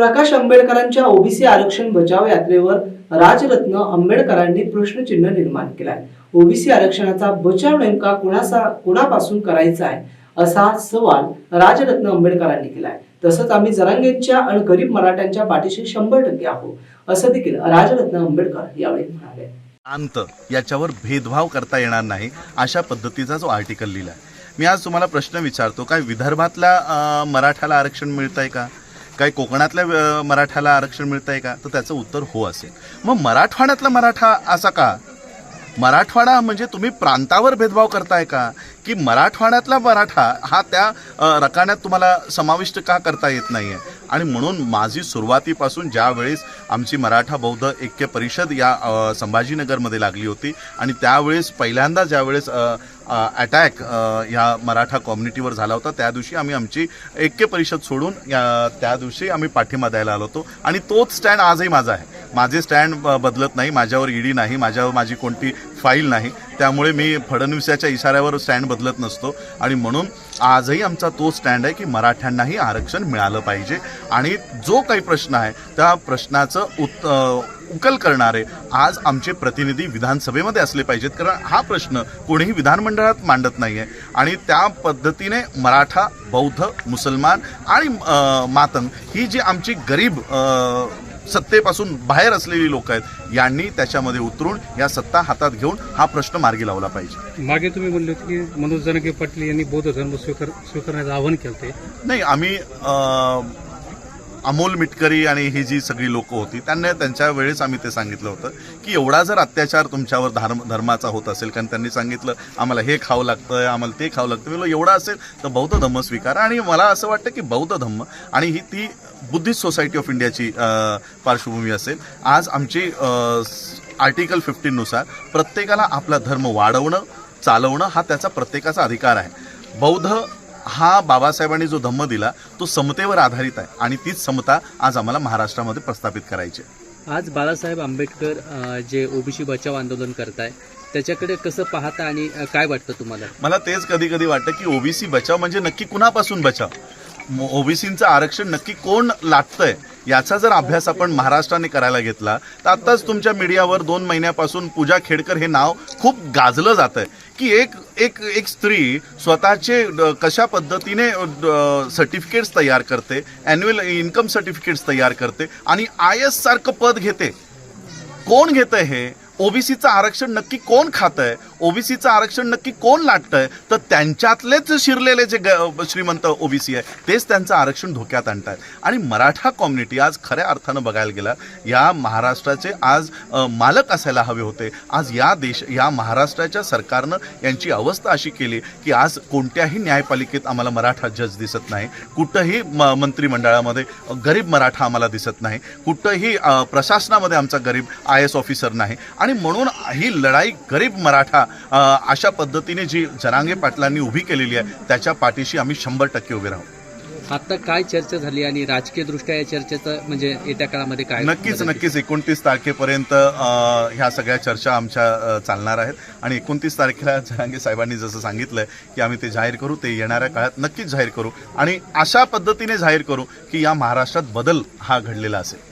प्रकाश आंबेडकरांच्या ओबीसी आरक्षण बचाव यात्रेवर राजरत्न आंबेडकरांनी प्रश्नचिन्ह निर्माण केलाय. ओबीसी आरक्षणाचा बचाव नेमका कुणाचा कुणापासून करायचा आहे असा सवाल राजरत्न आंबेडकरांनी केलाय. तसंच आम्ही जरांगेंच्या आणि गरीब मराठ्यांच्या पाठीशी शंभर टक्के आहोत असं देखील राजरत्न आंबेडकर यावेळी म्हणाले. अंत याच्यावर भेदभाव करता येणार नाही अशा पद्धतीचा जो आर्टिकल लिहिला आहे मी आज तुम्हाला प्रश्न विचारतो काय विदर्भातल्या मराठाला आरक्षण आहे का? काही कोकणातल्या मराठ्याला आरक्षण मिळत आहे का? तर त्याचं उत्तर हो असेल. मग मराठवाड्यातला मराठा असा का? मराठवाडा म्हणजे तुम्ही प्रांतावर भेदभाव करताय का? की मराठवाड्यातला मराठा हा त्या रकान्यात तुम्हाला समाविष्ट का करता येत नाही आहे आणि म्हणून माझी सुरुवातीपासून ज्यावेळेस आमची मराठा बौद्ध ऐक्य परिषद या संभाजीनगरमध्ये लागली होती आणि त्यावेळेस पहिल्यांदा ज्यावेळेस अटॅक या मराठा कम्युनिटीवर झाला होता. त्या दिवशी आम्ही आमची ऐक्य परिषद सोडून त्या दिवशी आम्ही पाठिंबा द्यायला आलो होतो. आणि तोच स्टँड आजही माझा आहे. माझे स्टँड बदलत नाही. माझ्यावर ईडी नाही. माझ्यावर माझी कोणती फाईल नाही. त्यामुळे मी फडणवीसाच्या इशाऱ्यावर स्टँड बदलत नसतो. आणि म्हणून आजही आमचा तो स्टँड आहे की मराठ्यांनाही आरक्षण मिळालं पाहिजे. आणि जो काही प्रश्न आहे त्या प्रश्नाचं उत् उकल करणारे आज आमचे प्रतिनिधी विधानसभेमध्ये असले पाहिजेत. कारण हा प्रश्न कोणीही विधानमंडळात मांडत नाही आहे आणि त्या पद्धतीने मराठा बौद्ध मुसलमान आणि मातंग ही जी आमची गरीब सत्तेपासून बाहेर असलेली लोक आहेत यांनी त्याच्यामध्ये उतरून या सत्ता हातात घेऊन हा प्रश्न मार्गी लावला पाहिजे. मागे तुम्ही म्हणले होते की मनोज जरांगे पाटील यांनी बौद्ध धर्म स्वीकार स्वीकारण्याचं आवाहन केलं नाही आम्ही अमोल मिटकरी आणि ही जी सगळी लोक होती त्यांना त्यांच्या वेळेस आम्ही ते सांगितलं होतं की एवढा जर अत्याचार तुमच्यावर धर्म धर्माचा होत असेल कारण त्यांनी सांगितलं आम्हाला हे खावं लागतं आम्हाला ते खावं लागतं म्हणलं एवढा असेल तर बौद्ध धम्म स्वीकारा. आणि मला असं वाटतं की बौद्ध धम्म आणि ही ती बुद्धिस्ट सोसायटी ऑफ इंडियाची पार्श्वभूमी असेल. आज आमची आर्टिकल फिफ्टीननुसार प्रत्येकाला आपला धर्म वाढवणं चालवणं हा त्याचा प्रत्येकाचा अधिकार आहे. बौद्ध हा बाबासाहेबांनी जो धम्म दिला तो समतेवर आधारित आहे. आणि तीच समता आज आम्हाला महाराष्ट्रामध्ये प्रस्थापित करायची आहे. आज बाळासाहेब आंबेडकर जे ओबीसी बचाव आंदोलन करताय त्याच्याकडे कसं पाहता आणि काय वाटतं तुम्हाला? मला तेच कधी कधी वाटतं की ओबीसी बचाव म्हणजे नक्की कुणापासून बचाव? ओबीसीचं आरक्षण नक्की कोण लाटतंय याचा जर अभ्यास आपण महाराष्ट्राने करायला घेतला तर आताच तुमच्या मीडियावर दोन महिन्यापासून पूजा खेडकर हे नाव खूप गाजलं जात आहे की एक एक एक स्त्री स्वतःचे कशा पद्धतीने सर्टिफिकेट्स तयार करते ॲन्युअल इन्कम सर्टिफिकेट्स तयार करते आणि आय एस सारखं पद घेते. कोण घेतं हे? ओबीसीचं आरक्षण नक्की कोण खात आहे ओबीसीचं आरक्षण नक्की कोण लाटतंय? तर त्यांच्यातलेच शिरलेले जे ग- श्रीमंत ओबीसी आहे तेच त्यांचं आरक्षण धोक्यात आणतात आणि मराठा कॉम्युनिटी आज खऱ्या अर्थानं बघायला गेला या महाराष्ट्राचे आज मालक असायला हवे होते. आज या देश या महाराष्ट्राच्या सरकारनं यांची अवस्था अशी केली की आज कोणत्याही न्यायपालिकेत आम्हाला मराठा जज दिसत नाही. कुठंही म- मंत्रिमंडळामध्ये गरीब मराठा आम्हाला दिसत नाही. कुठंही प्रशासनामध्ये आमचा गरीब आय एस ऑफिसर नाही. आणि म्हणून ही लढाई गरीब मराठा अशा पद्धतीने जी जरांगे पाटलांनी उभी केलेली आहे त्याच्या पाठीशी आम्ही शंभर टक्के उभे राहू. आता काय चर्चा झाली आणि राजकीय दृष्ट्या या चर्चेचं म्हणजे येत्या काळामध्ये काय नक्कीच नक्कीच. एकोणतीस तारखेपर्यंत ह्या सगळ्या चर्चा आमच्या चालणार आहेत. आणि एकोणतीस तारखेला जहांगीर साहेबांनी जसं सांगितलंय की आम्ही ते जाहीर करू ते येणाऱ्या काळात नक्कीच जाहीर करू. आणि अशा पद्धतीने जाहीर करू की या महाराष्ट्रात बदल हा घडलेला असेल.